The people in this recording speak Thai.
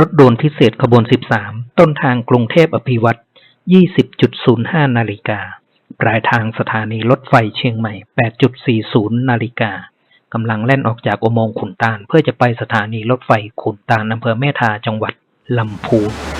รถด่วนพิเศษขบวน 13 ต้นทางกรุงเทพอภิวัตร20.05 นาฬิกา ปลายทางสถานีรถไฟเชียงใหม่ 8.40 นาฬิกากำลังแล่นออกจากอุโมงค์ขุนตาล เพื่อจะไปสถานีรถไฟขุนตาลอำเภอแม่ทาจังหวัดลำพูน